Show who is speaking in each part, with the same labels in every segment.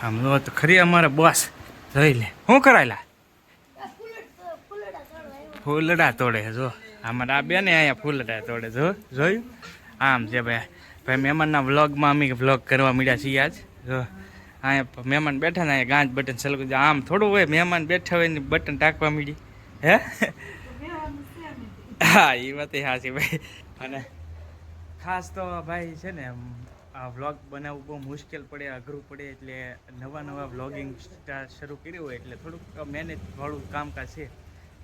Speaker 1: જો તો ખરી અમારા બોસ જોઈ લે. શું કરાયેલા? ફૂલડા તોડે જો. અમારા આ બેને અહીંયા ફૂલડા તોડે જો. જોયું? આમ છે ભાઈ. ભાઈ, મહેમાનના વ્લોગમાં અમે વ્લોગ કરવા મળ્યા છીએ આજ, જો. અહીંયા મહેમાન બેઠા ને અહીંયા ગાંજ બટન સલગ આમ થોડું હોય, મહેમાન બેઠા હોય ને બટન ટાંકવા મળી હે? હા એ વાત સાચી ભાઈ. અને ખાસ તો ભાઈ છે ને આ વ્લોગ બનાવવું બહુ મુશ્કેલ પડે, અઘરું પડે, એટલે નવા નવા વ્લોગિંગ શરૂ કર્યું હોય એટલે થોડુંક મહેનતવાળું કામકાજ છે.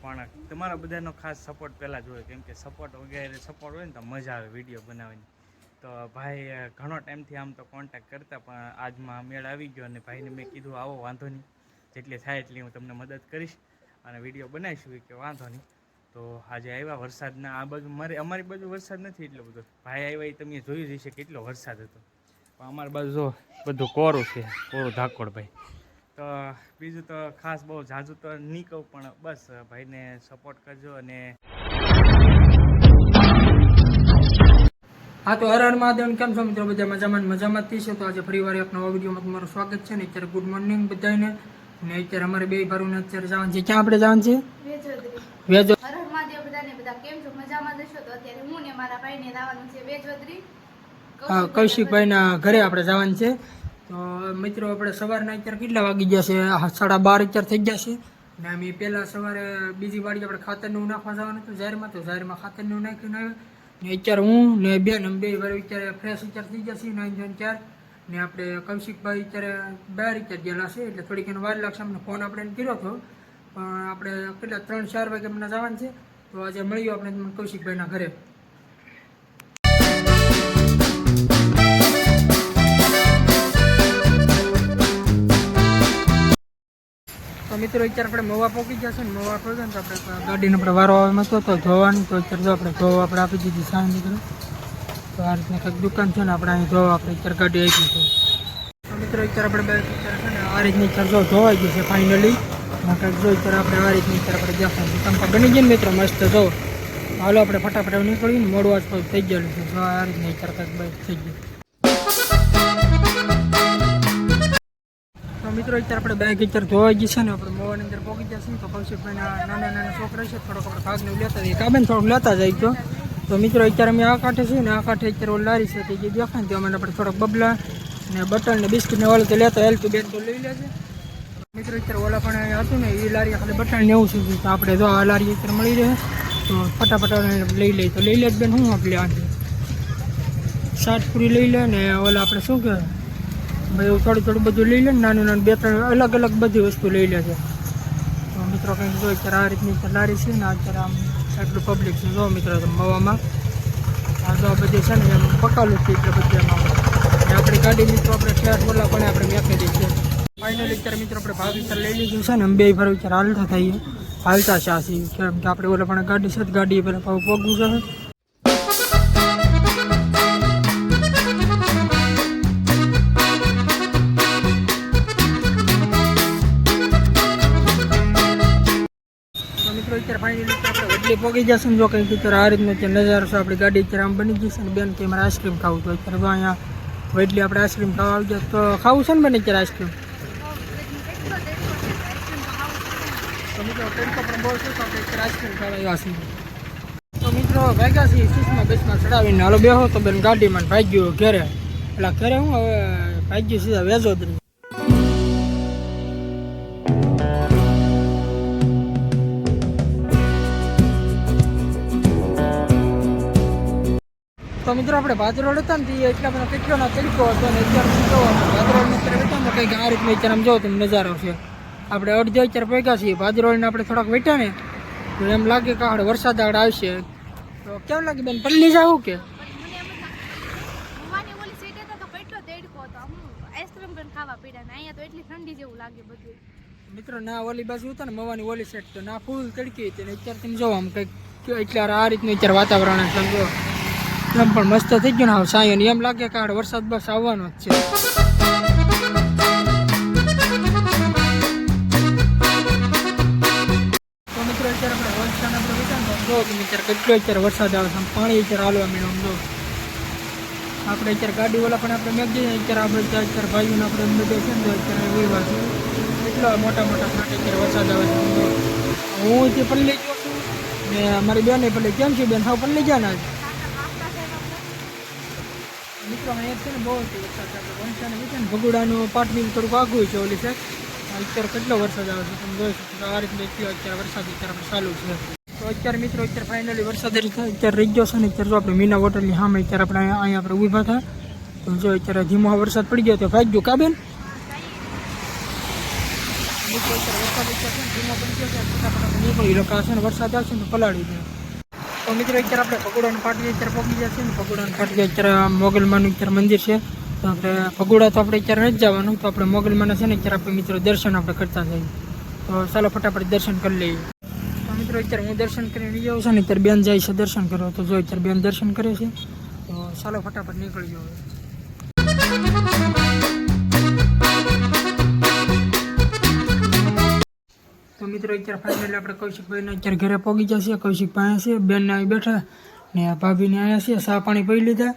Speaker 1: પણ તમારા બધાનો ખાસ સપોર્ટ પહેલાં જ હોય, કેમ કે સપોર્ટ વગેરે સપોર્ટ હોય ને તો મજા આવે વીડિયો બનાવવાની. તો ભાઈ ઘણો ટાઈમથી આમ તો કોન્ટેક્ટ કરતા, પણ આજમાં મેળ આવી ગયો અને ભાઈને મેં કીધું, આવો, વાંધો નહીં. જેટલી થાય એટલી હું તમને મદદ કરીશ અને વીડિયો બનાવીશું કે વાંધો નહીં. તો આજે આવ્યા વરસાદના આ બાજુ મારે અમારી બાજુ વરસાદ નથી એટલો બધો. ભાઈ આવ્યા એ તમે જોયું જ હશે કેટલો વરસાદ હતો. પણ અમારી બાજુ જો બધું કોરું છે કોરું ધાકોડ ભાઈ. તો બીજું તો ખાસ બહુ ઝાઝું તો નહીં કહું પણ બસ ભાઈને સપોર્ટ કરજો અને
Speaker 2: હા તો હર હર મહાદેવ કેમ છો મિત્રો? બધા મજામાં મજામાં જ છે તો આજે ફરીવાર એક નવા વિડીયોમાં તમારું સ્વાગત છે ને. અત્યારે ગુડ મોર્નિંગ બધાને ને અત્યારે અમારે બે ભારુને અત્યારે જવાનું છે. ક્યાં આપણે જવાનું છે? વેજો
Speaker 3: હર હર મહાદેવ બધાને બધા કેમ છો? મજામાં જશો તો અત્યારે હું ને મારા ભાઈને જવાનું છે વેજવદરી.
Speaker 2: હા, કૌશિકભાઈના ઘરે આપણે જવાનું છે. તો મિત્રો, આપણે સવારના અત્યારે કેટલા વાગી ગયા છે? સાડા બાર અત્યારે થઈ ગયા છે. ને અમે પહેલાં સવારે બીજી વાડી આપણે ખાતરનું નાખવા જવાનું હતું જાહેરમાં. તો જાહેરમાં ખાતરનું નાખ્યું ને અત્યારે હું ને બેન, અમે બે વાર અત્યારે ફ્રેશ અત્યારે થઈ ગયા છીએ જોઈને ચાર. ને આપણે કૌશિકભાઈ અત્યારે બહાર અત્યારે ગયેલા છે, એટલે થોડીક એને વાર લાગશે. અમને ફોન આપણે કર્યો હતો. પણ આપણે કેટલા, ત્રણ, ચાર વાગે અમને જવાનું છે. તો આજે મળ્યું આપણે કૌશિકભાઈના ઘરે. તો મિત્રો, અત્યારે આપણે મવા પહોંચી છે ને, મવા પહોંચ્યા ને, તો આપણે ગાડીનો આપણે વારો આવે હતો તો ધોવાની, તો અત્યારે જો આપણે ધોવા આપણે આપી દીધી સાંજ નીકળે. તો આ રીતના કંઈક દુકાન છે ને, આપણે અહીં ધોવા, આપણે અત્યારે ગાડી આપી છે. તો મિત્રો, અત્યારે આપણે બે છે ને, આ રીતની અત્યારે જો ધોવાઈ ગઈ છે ફાઇનલી કંઈક જો અત્યારે આપણે આ રીતની અત્યારે આપણે દેખાય દુકાન બની ગઈ ને મિત્રો, મસ્ત જો. હાલો આપણે ફટાફટ નીકળ્યું ને મોડું આજ થઈ ગયેલું છે. આ રીતની અત્યારે કંઈક બાઈક થઈ ગયું. મિત્રો, અત્યારે આપણે બેગ અત્યારે ધોવાઈ ગઈ છે ને, આપણે મોવાની અંદર પહોંચી જશે તો કૌશિકભાઈના નાના નાના છોકરા છે, થોડોક આપણે ભાગને લેતા જઈએ. કાબેન થોડુંક લેતા જાય તો મિત્રો, અત્યારે અમે આ કાંઠે છીએ ને, આ કાંઠે અત્યારે ઓલ લારી છે, તે જે દેખાય ને તો આપણે થોડોક બબલા ને બટન ને બિસ્કિટ ને ઓલું લેતા હેલ તો બેન તો લઈ લેજે. મિત્રો, અત્યારે ઓલા પણ અહીંયા હતું ને, એ લારી ખાલી બટન ને એવું છે તો આપણે જો આ લારી અત્યારે મળી રહે, તો ફટાફટ લઈ લઈએ. તો લઈ લે બેન, શું આપણે આથી શાર્ટ પૂરી લઈ લે ને ઓલા આપણે શું કહેવાય? ભાઈ એવું થોડું થોડું બધું લઈ લે ને, નાનું નાનું બે ત્રણ અલગ અલગ બધી વસ્તુ લઈ લે છે. તો મિત્રો, કંઈક જો અત્યારે આ રીતની અત્યારે લારી છે ને અત્યારે આમ એટલું પબ્લિક છે. જો મિત્રો તમે મવામાં આ જો આ બધી છે ને, એમ પકાલું છે, એટલે બધી એમાં ને આપણી ગાડી મિત્રો, આપણે ઠેર બોલા પણ આપણે મેકી દઈએ છીએ ફાઇનલી અત્યારે મિત્રો આપણે ભાગ અત્યારે લઈ લીધું છે ને બે ફર અત્યારે હાલતા થઈએ. હાલતા છે આ કેમ કે આપણે ઓલા પણ ગાડી છે ગાડી પેલા ભાવ પગવું છે. અત્યારે જશે ને જો કંઈક અત્યારે આ રીતનો અત્યારે નજારો છે, આપણી ગાડી અત્યારે આમ બની જશે ને, બેન કે મારે આઈસ્ક્રીમ ખાવું તો અત્યારે અહીંયા વડલી આપણે આઈસ્ક્રીમ ખાવા આવી જાય તો ખાવું છે ને, બને, અત્યારે આઈસ્ક્રીમ તો મિત્રો મિત્રો, ભાગ્યા છીએ બેસમાં ચડાવીને. હાલો, બેહો, તો બેન ગાડીમાં ને ગયો ઘરે. એટલે ઘરે હું, હવે ભાગ્યું સીધા વેજોદરી તો મિત્રો, આપણે ભાદરોડ હતા ને, તે એટલા બધા કેટલોનો તરીકો હતો અત્યારે ભાદરોડ બેઠા ને કંઈક આ રીતનો અત્યારે આમ જો તમે નજારો છે. આપણે અડધો અત્યારે પગ્યા છીએ. ભાદરોળીને આપણે થોડાક વેઠ્યા ને તો એમ લાગે કે આપણે વરસાદ આગળ આવશે. તો કેમ લાગે બેન પલ્લી જાવું કે? મિત્રો ના ઓલી બાજુ હતા ને મવાની ઓલી સેટ તો ના ફૂલ તડકી હતી ને અત્યારે તમે જોવા આમ કંઈક એટલે આ રીતનું અત્યારે વાતાવરણ સમજો એમ પણ મસ્ત થઈ ગયું ને હવે સાયો ને એમ લાગે કે વરસાદ બસ આવવાનો જ છે. જો તમે અત્યારે કેટલો અત્યારે વરસાદ આવે છે પાણી અત્યારે હાલવા આમ જો. આપણે અત્યારે ગાડીવાળા પણ આપણે મેં જઈએ અત્યારે આપણે ત્યાં અત્યારે ભાઈઓને આપણે બધે છે ને અત્યારે વિવાહ છે. એટલા મોટા મોટા ફાટે અત્યારે વરસાદ આવે છે હું તે પલ્લી ગયો છું, ને મારી બેને પલ્લી કેમ છે બેન? હા પલ્લી ગયા ને મિત્રો, અહીંયા છે ને બહુ વરસાદ આપણે છે ને ભગુડાનું પાટવીન થોડુંક આઘું છે, ઓલી સાહેબ અત્યારે કેટલો વરસાદ આવે છે, તમે જોઈ શકો આ રીતે અત્યારે વરસાદ અત્યારે ચાલુ છે. તો અત્યારે મિત્રો, અત્યારે ફાઇનલી વરસાદ એટલે થાય અત્યારે રહી ગયો છે ને, અત્યારે જો આપણે મીના હોટલની સામે અત્યારે આપણે અહીંયા અહીંયા આપણે ઊભા થાય તો જો અત્યારે ધીમો વરસાદ પડી ગયો તો ભાઈ ગયો. કાબેન મિત્રો, અત્યારે વરસાદ અત્યારે છે ને ધીમો પડી ગયો છે. ફટાફટ આપણે નીકળી લોકો છે ને વરસાદ આવશે ને તો પલાળી દે તો મિત્રો, અત્યારે આપણે ભગોડાનું પાટી અત્યારે પગી જશે ને. ભગોડાનું પાટી અત્યારે મોગલમાનું અત્યારે મંદિર છે. તો આપણે ભગોડા તો આપણે અત્યારે નથી જવાનું. તો આપણે મોગલમાના છે ને, અત્યારે આપણે મિત્રો દર્શન આપણે કરતા જઈએ. તો ચાલો ફટાફટ દર્શન કરી લઈએ. તો મિત્રો, અત્યારે હું દર્શન કરીને જાઉં છું ને અત્યારે બેન જાય છે દર્શન કરવા. તો જો અત્યારે બેન દર્શન કરે છે, તો ચાલો ફટાફટ નીકળી જાઓ. તો મિત્રો, અત્યારે ફાઇનલી આપણે કૌશિકભાઈને અત્યારે ઘરે પહોંચી જશે કૌશિકભાઈ છે બેનને આવી બેઠા ને ભાભીને અહીંયા છે સા પાણી પી લીધા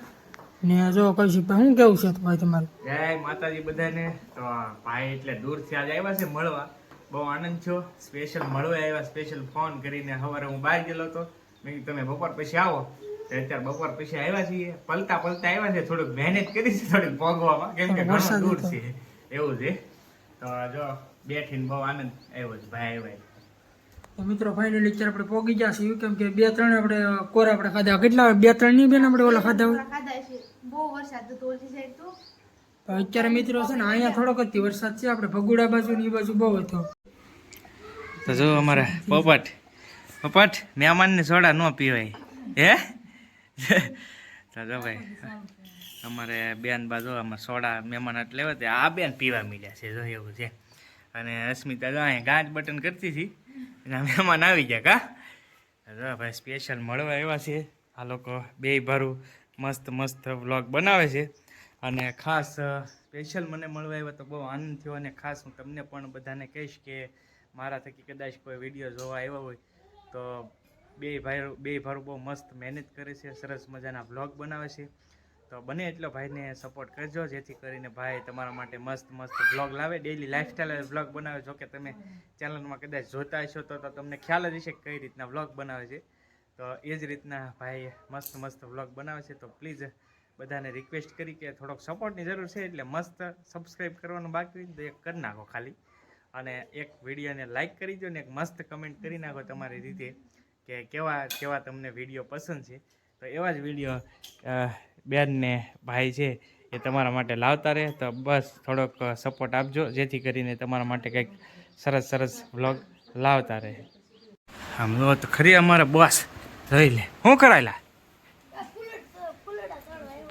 Speaker 2: ને જો કૌશિકભાઈ શું કેવું છે ભાઈ તમારે?
Speaker 1: જય માતાજી બધાને. તો ભાઈ એટલે દૂરથી આજે આવ્યા છે મળવા. બહુ આનંદ છો સ્પેશિયલ મળવા આવ્યા સ્પેશિયલ ફોન કરીને સવારે હું બહાર ગયેલો હતો. મેં કીધું તમે બપોર પછી આવો. તો અત્યારે બપોર પછી આવ્યા છીએ. પલતા પલતા આવ્યા છે થોડુંક મહેનત કરી છે થોડીક ભોગવામાં. કેમ કે ઘણો દૂર છે. એવું છે. તો જો બેઠીને બહુ આનંદ આવ્યો છે ભાઈ ભાઈ
Speaker 2: તો મિત્રો ફાઇનલી અત્યારે આપણે પોગી ગયા છીએ. કેમ કે બે ત્રણ આપણે કોરા આપણે ખાધા. કેટલા બે ત્રણની બેન આપણે ઓલા ખાધા હોય?
Speaker 3: ખાધા છે. બહુ વરસાદ હતો ઓલી સાઈડ તો.
Speaker 2: તો અત્યારે મિત્રો છે ને અહીંયા થોડોક જ વરસાદ છે. આપણે ભગુડા બાજુ ને એ બાજુ બહુ હતો.
Speaker 1: તો જો અમારે પોપટ પોપટ, મહેમાનને સોડા ન પીવાય. હે? તો જો ભાઈ, અમારે બેન બાજુ અમારે સોડા મહેમાન એટલે લેવા આ બેન પીવા મળ્યા છે, જો એવું છે. અને અસ્મિતા જો અહીંયા ગાંઠ બટન કરતી હતી એના મહેમાન આવી ગયા કા? જો ભાઈ સ્પેશિયલ મળવા આવ્યા છે. આ લોકો બે ભારું મસ્ત મસ્ત વ્લોગ બનાવે છે. અને ખાસ સ્પેશિયલ મને મળવા આવ્યા તો બહુ આનંદ થયો અને ખાસ હું તમને પણ બધાને કહીશ કે મારા થકી કદાચ કોઈ વીડિયો જોવા આવ્યા હોય, તો બે ભાઈ, બે ભારું બહુ મસ્ત મહેનત કરે છે, સરસ મજાના વ્લોગ બનાવે છે. તો બને એટલો ભાઈને સપોર્ટ કરજો, જેથી કરીને ભાઈ તમારા માટે મસ્ત મસ્ત વ્લોગ લાવે ડેઈલી લાઈફસ્ટાઈલ વ્લોગ બનાવે. જો કે તમે ચેનલમાં કદાચ જોતા હશો, તો તમને ખ્યાલ જ હશે કઈ રીતના વ્લોગ બનાવે છે. તો એ જ રીતના ભાઈ મસ્ત મસ્ત વ્લોગ બનાવે છે. તો પ્લીઝ બધાને રિક્વેસ્ટ કરી કે થોડોક સપોર્ટની જરૂર છે, એટલે મસ્ત સબસ્ક્રાઈબ કરવાનું બાકી તો એક કરી નાખો ખાલી. અને એક વિડીયોને લાઇક કરી દો ને એક મસ્ત કમેન્ટ કરી નાખો તમારી રીતે કે કેવા કેવા તમને વીડિયો પસંદ છે. તો એવા જ વીડિયો બેન ને ભાઈ છે એ તમારા માટે લાવતા રહે. તો બસ થોડોક સપોર્ટ આપજો, જેથી કરીને તમારા માટે કંઈક સરસ સરસ વ્લોગ લાવતા રહે. આમ લો તો ખરી અમારે બોસ જોઈ લે. શું કરાયેલા?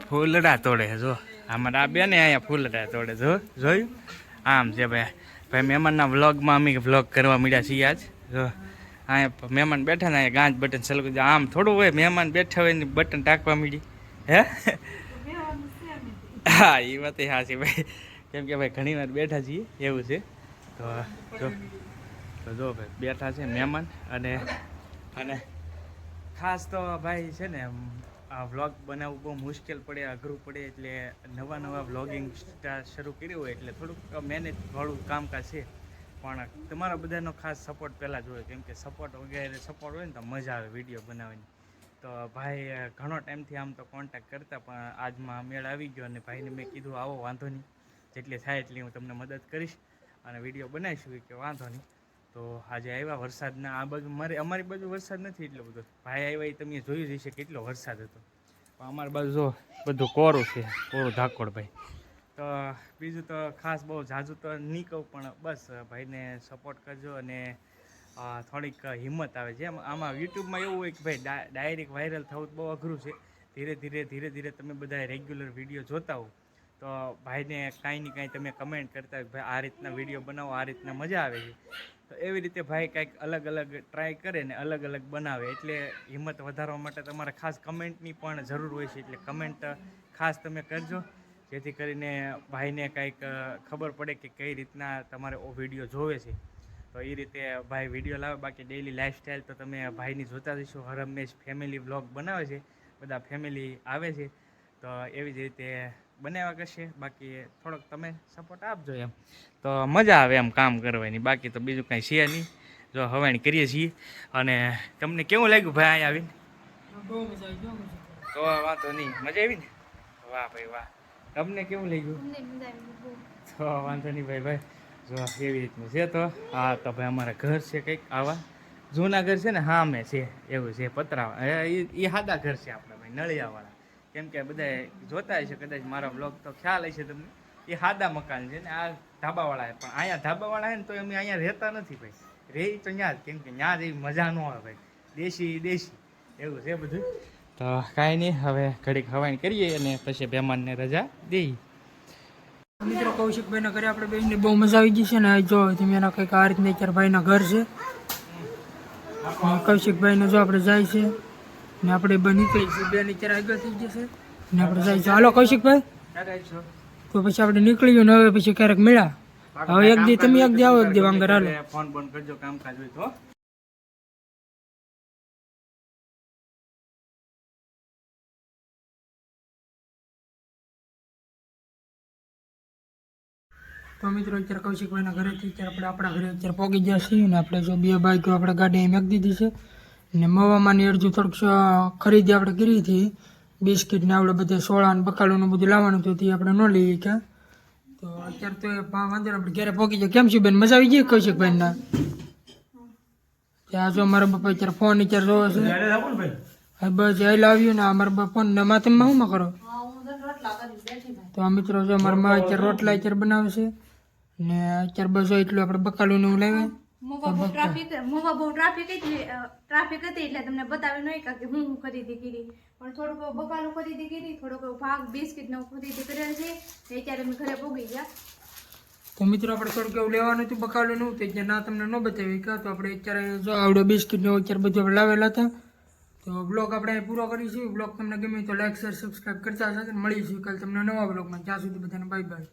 Speaker 1: ફૂલડા તોડે જો. અમારા આ બેને અહીંયા ફૂલડા તોડે જો જોયું? આમ છે ભાઈ. ભાઈ, મહેમાનના વ્લોગમાં અમે વ્લોગ કરવા મળ્યા છીએ આજ. અહીંયા મહેમાન બેઠા ને ગાંજ બટન ચાલુ આમ થોડું હોય, મહેમાન બેઠા હોય ને બટન ટાંકવા મળી હે? હા, એ વાત હા છે ભાઈ. કેમ કે ભાઈ, ઘણી વાર બેઠા છીએ, એવું છે. તો, જો તો જો ભાઈ, બેઠા છે મહેમાન અને અને ખાસ તો ભાઈ છે ને આ વ્લોગ બનાવવું બહુ મુશ્કેલ પડે, અઘરું પડે, એટલે નવા નવા વ્લોગિંગ શરૂ કર્યું હોય એટલે થોડુંક મેનેજ વાળું કામકાજ છે. પણ તમારા બધાનો ખાસ સપોર્ટ પહેલાં જોઈએ કેમ કે સપોર્ટ વગેરે સપોર્ટ હોય ને તો મજા આવે વીડિયો બનાવવાની. તો ભાઈ, ઘણો ટાઈમથી આમ તો કોન્ટેક્ટ કરતા, પણ આજમાં મેળ આવી ગયો અને ભાઈને મેં કીધું, આવો, વાંધો નહીં. જેટલી થાય એટલી હું તમને મદદ કરીશ અને વીડિયો બનાવીશું કે વાંધો નહીં. તો આજે આવ્યા વરસાદના. આ બાજુ મારે, અમારી બાજુ વરસાદ નથી એટલો બધો. ભાઈ આવ્યા એ તમે જોયું જ હશે કેટલો વરસાદ હતો. પણ અમારી બાજુ જો બધું કોરું છે, કોરું ધાકોડ ભાઈ. તો બીજું તો ખાસ બહુ ઝાઝું તો નહીં કહું, પણ બસ ભાઈને સપોર્ટ કરજો અને થોડીક હિંમત આવે. છે આમાં યુટ્યુબમાં એવું હોય કે ભાઈ ડાયરેક્ટ વાયરલ થવું બહુ અઘરું છે. ધીરે ધીરે ધીરે ધીરે તમે બધા રેગ્યુલર વીડિયો જોતા હો તો ભાઈને કાંઈ ને કાંઈ તમે કમેન્ટ કરતા હોય ભાઈ આ રીતના વીડિયો બનાવો, આ રીતના મજા આવે છે. તો એવી રીતે ભાઈ કાંઈક અલગ અલગ ટ્રાય કરે ને અલગ અલગ બનાવે. એટલે હિંમત વધારવા માટે તમારે ખાસ કમેન્ટની પણ જરૂર હોય છે. એટલે કમેન્ટ ખાસ તમે કરજો. જેથી કરીને ભાઈને કાંઈક ખબર પડે કે કઈ રીતના તમારે વીડિયો જોવે છે. તો એ રીતે ભાઈ વીડિયો લાવે. બાકી ડેઈલી લાઈફસ્ટાઈલ તો તમે ભાઈની જોતા જશો હર હંમેશ ફેમિલી વ્લોગ બનાવે છે. બધા ફેમિલી આવે છે. તો એવી જ રીતે બનાવ્યા કરશે. બાકી થોડોક તમે સપોર્ટ આપજો એમ. તો મજા આવે એમ કામ કરવાની. બાકી તો બીજું કાંઈ છે નહીં. જો હવાણી કરીએ છીએ. અને તમને કેવું લાગ્યું ભાઈ અહીંયા આવીને. તો વાંધો નહીં. મજા આવી ને? વાહ ભાઈ વાહ. તમને કેવું લાગ્યું?
Speaker 3: અમને મજા આવી બહુ.
Speaker 1: તો વાંધો નહીં ભાઈ ભાઈ. જો એવી રીતનું છે તો. હા તો ભાઈ અમારા ઘર છે કંઈક આવા. જૂના ઘર છે ને હા અમે છે. એવું છે પતરા એ સાદા ઘર છે આપણે ભાઈ નળિયાવાળા. કેમ કે બધા જોતા હશે કદાચ મારા બ્લોગ તો ખ્યાલ હશે તમને. એ સાદા મકાન છે ને આ ધાબાવાળા પણ અહીંયા ધાબાવાળા ને તો અમે અહીંયા રહેતા નથી ભાઈ. રહે તો ત્યાં જ કેમ કે ત્યાં જેવી મજા ન આવે ભાઈ. દેશી દેશી. એવું છે બધું. તો કાંઈ નહીં હવે ઘડીક હવાઈ કરીએ અને પછી મહેમાનને રજા દઈએ.
Speaker 2: મિત્રો કૌશિકભાઈના ઘરે આપણે બેનને બહુ મજા આવી ગઈ છે ને આ જો તમે એના કંઈક આ રીતના અત્યારે ભાઈના ઘર છે. કૌશિકભાઈને જો આપણે જાય છે. ને આપણે બે નીકળી બે નીચે આગળ થઈ જશે. ને આપણે જાય છે હાલો કૌશિકભાઈ. તો પછી આપણે નીકળી ગયું ને હવે પછી ક્યારેક મળ્યા. હવે એક દી તમે એક દી આવો એક દી વાંગર હાલો.
Speaker 1: ફોન બંધ કરજો કામકાજ હોય તો.
Speaker 2: તો મિત્રો અત્યારે કૌશિકભાઈના ઘરેથી અત્યારે આપણે આપણા ઘરે અત્યારે પહોંચી ગયા છીએ ને આપણે જો બે બાઈકો આપણે ગાડી એમ એક દીધી છે. ને મવામાંની અડધું થોડુંક ખરીદી આપણે કરી હતી. બિસ્કિટ ને આપણે બધે સોળા ને બકાલું બધું લાવવાનું હતું તે આપણે ન લઈએ કે તો અત્યારે તો એ વાંધો નહીં, આપણે ઘરે પહોંચી જાય. કેમ છું બેન મજા આવી ગઈ કૌશિકભાઈના ત્યાં જો મારા બાપા અત્યારે ફોન અત્યારે જોવે છે. હા બસ એ લાવ્યું ને આ મારા બાપા ને. માં તમે શું કરો? તો આ મિત્રો જો મારા માં અત્યારે રોટલા અત્યારે બનાવે છે. ને અત્યારે બસ એટલું આપણે બકાલું ને એવું લાવ્યા.
Speaker 3: મોવા બહુ ટ્રાફિક મોવા બહુ ટ્રાફિક હતી ટ્રાફિક હતી એટલે તમને બતાવી નહીં કે હું હું ખરીદી કરી. પણ થોડુંક બકાલું ખરીદી કરી થોડોક ભાગ બિસ્કિટ નો ખરીદી કરેલ છે તે અત્યારે અમે ઘરે પોગી ગયા.
Speaker 2: તો મિત્રો આપણે થોડુંક એવું લેવાનું હતું બકાલું નું તો ત્યાં ના તમને ન બતાવી કે તો આપણે અત્યારે જો આવડો બિસ્કિટ ને એવું અત્યારે બધું આપણે લાવેલા હતા. તો બ્લોગ આપણે અહીં પૂરો કરીશું. બ્લોગ તમને ગમે તો લાઈક શેર સબસ્ક્રાઈબ કરતા સાથે મળીશું કાલે તમને નવા બ્લોગમાં ત્યાં સુધી બધાને બાય બાય